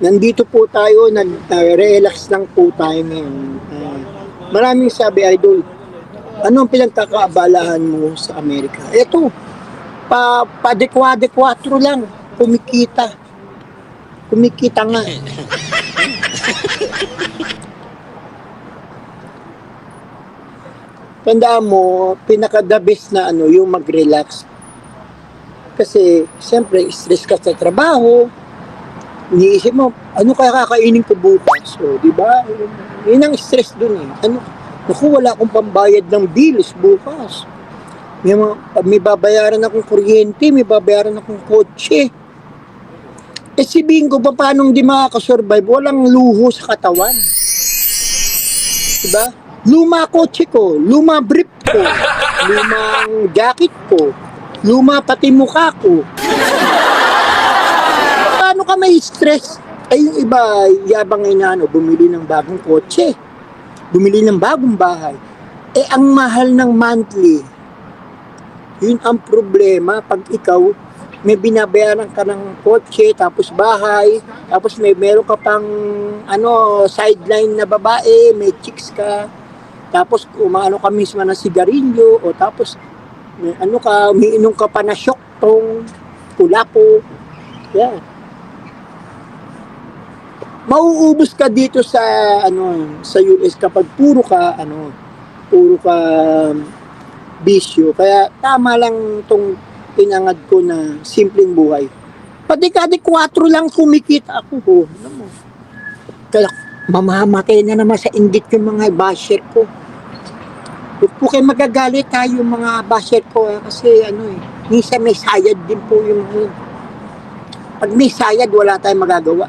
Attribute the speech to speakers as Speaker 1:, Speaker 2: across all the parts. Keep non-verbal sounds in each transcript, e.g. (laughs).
Speaker 1: nandito po tayo, nag-relax lang po tayo ngayon. Ah, maraming sabi, Idol, anong pinagkakaabalahan mo sa Amerika? Ito, pa, pa dekwa-dekwatro lang, kumikita. Kumikita nga. (laughs) Tandaan mo, pinaka-the best na ano, yung mag-relax. Kasi, siyempre, stress ka sa trabaho, iniisip mo, ano kaya kakainin ko bukas? So, di ba? Yun ang stress dun eh. Ano, naku, wala akong pambayad ng bills bukas. May, mga, may babayaran akong kuryente, may babayaran akong kotse. Eh si Bingo, pa paano hindi makakasurvive? Walang luho sa katawan. Diba? Luma kotse ko, luma brief ko, (laughs) lumang jacket ko, luma pati mukha ko. Ka may stress? Ay yung iba, yabang ay na ano, bumili ng bagong kotse, bumili ng bagong bahay. Eh ang mahal ng monthly, yun ang problema pag ikaw may binabayaran ka ng kotse, tapos bahay, tapos may meron ka pang ano, sideline na babae, may chicks ka, tapos umaano ka mismo ng sigarilyo, o tapos may ano ka, umiinom ka pa na syoktong, pula po. Yeah. Mauubos ka dito sa ano sa US kapag puro ka ano puro ka bisyo kaya tama lang tong pinangad ko na simpleng buhay. Padikadi 4 lang kumikita ako. Oh. Alam mo. Kaya mamamatay na naman sa inggit yung mga basher ko. Huwag po kayo magagalit tayo mga basher ko eh, kasi ano eh, minsan may sayad din po yung mga. Pag may sayad, wala tayong magagawa.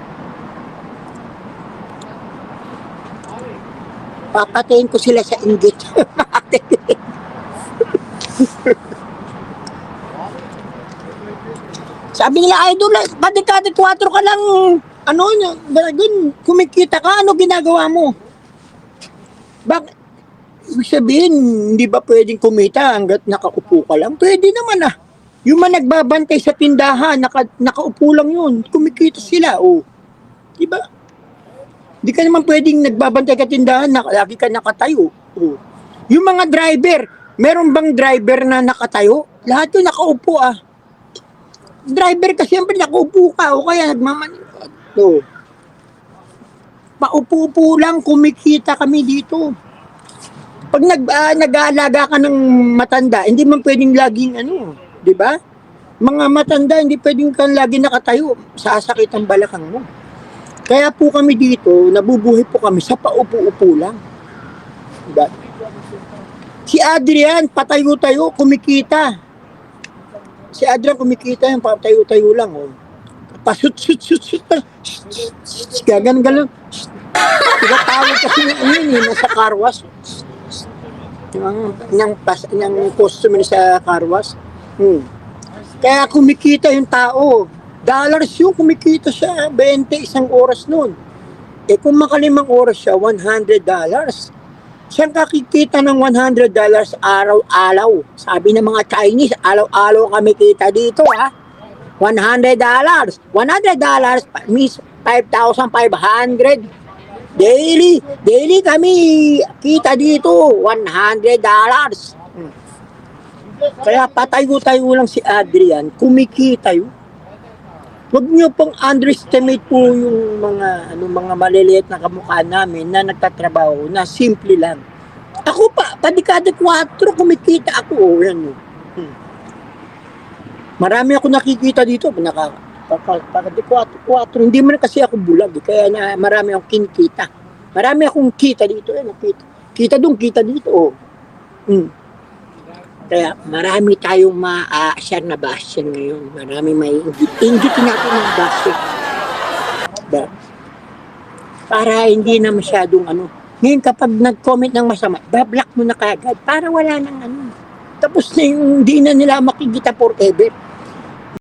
Speaker 1: Papatayin ko sila sa inggit. Sabi nila, idol, kadikadi 4 ka lang, ano, gun, kumikita ka, ano ginagawa mo? Bak, ibig sabihin, hindi ba pwedeng kumita hanggat nakaupo ka lang? Pwede naman ah. Yung mga nagbabantay sa tindahan, naka, nakaupo lang yun, kumikita sila, oh. Di ba? Di ka naman pwedeng nagbabantay ka tindahan, na, lagi ka nakatayo. Oh. Yung mga driver, meron bang driver na nakatayo? Lahat yun nakaupo ah driver ka, siyempre nakaupo ka o kaya nagmaman. So, paupo-upo lang, kumikita kami dito. Pag nag, ah, nag-aalaga ka ng matanda, hindi man pwedeng laging ano, di ba? Mga matanda, hindi pwedeng kang lagi nakatayo, sasakit ang balakang mo. Kaya po kami dito, nabubuhay po kami sa paupo-upo lang. Diba? Si Adrian, patayo-tayo, kumikita si Adrian kumikita yung patayo-tayo lang, oh. Pasut-sut-sut-sut. Gagan-galan. Tinatawag kasi yung ano yun, eh, nasa car wash. Yung, yung, pas, yung customer sa car wash. Hmm. Kaya kumikita yung tao. Dollars yung kumikita siya. 20 isang oras nun. Eh kung makalimang oras siya, 100 dollars. Saan ka kikita ng 100 dollars araw-araw? Sabi ng mga Chinese, araw-araw kami kita dito ha. 100 dollars. 100 dollars means 5,500 daily. Daily kami kita dito 100 dollars. Kaya patayo-tayo lang si Adrian, kumikita yun. Huwag niyo pong underestimate po yung mga ano mga maliliit na kamukha namin na nagtatrabaho na simple lang. Ako pa, padikada 4 kumikita ako. Oh, yan. oh. Hmm. Marami ako nakikita dito. Naka, pakadi 4, 4. Hindi man kasi ako bulag. eh, Kaya na, marami akong kinikita. Marami akong kita dito. Eh, nakita. Kita doon, kita dito. Oh. Hmm. Kaya marami tayong ma-share na bastion ngayon. Marami may ingit. Ingitin natin ng bastion. Ba? Para hindi na masyadong ano. Ngayon kapag nag-comment ng masama, bablock mo na kagad para wala nang ano. Tapos na yung hindi na nila makikita forever.